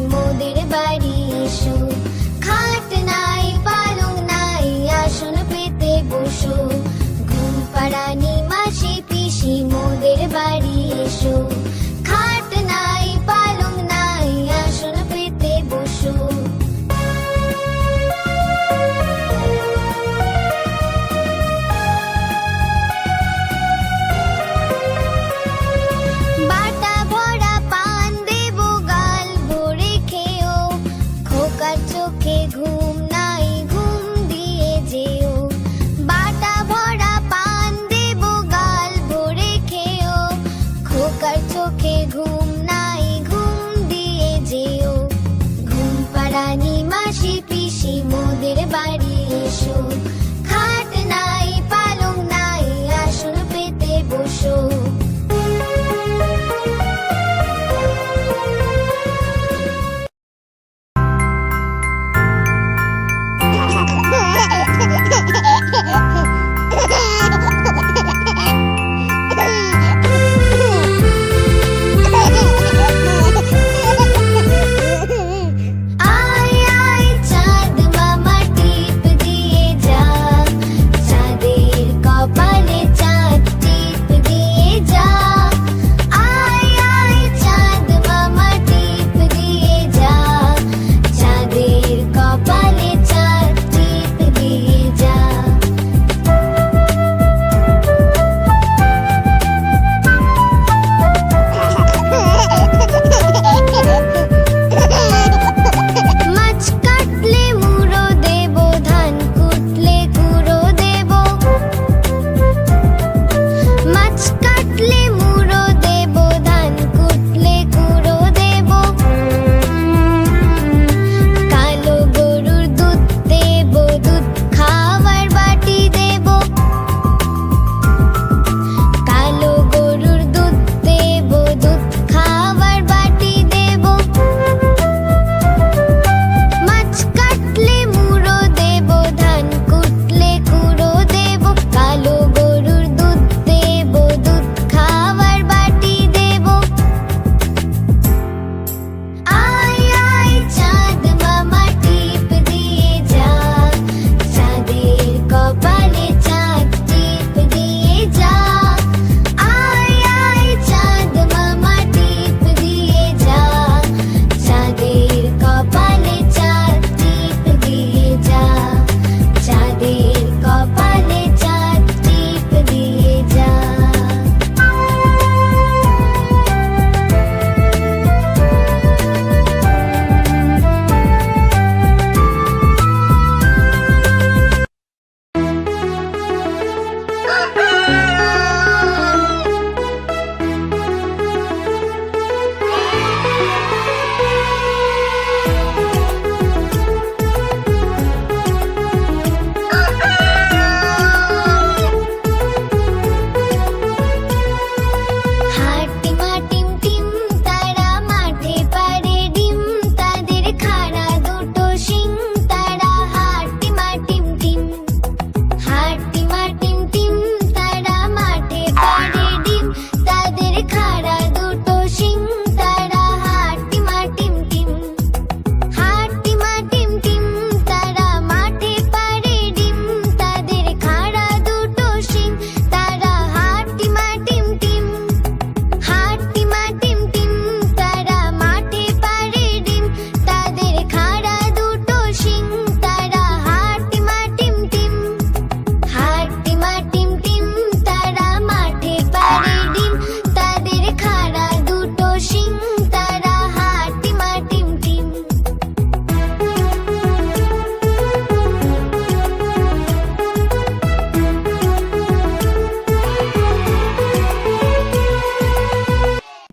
মোদের বাড়ি এসো। খাট নাই, পালং নাই, আসন পেতে বসো। ঘুম পাড়ানি মাসি পিসি মোদের বাড়ি এসো। ঘুম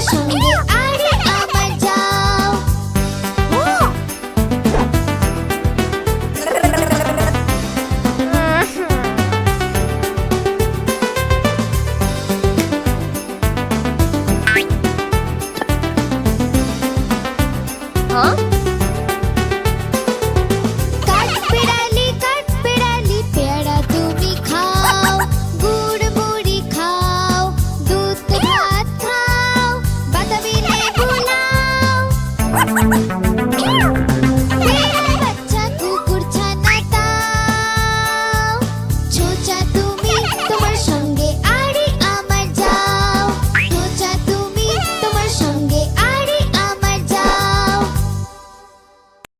上的。Meow.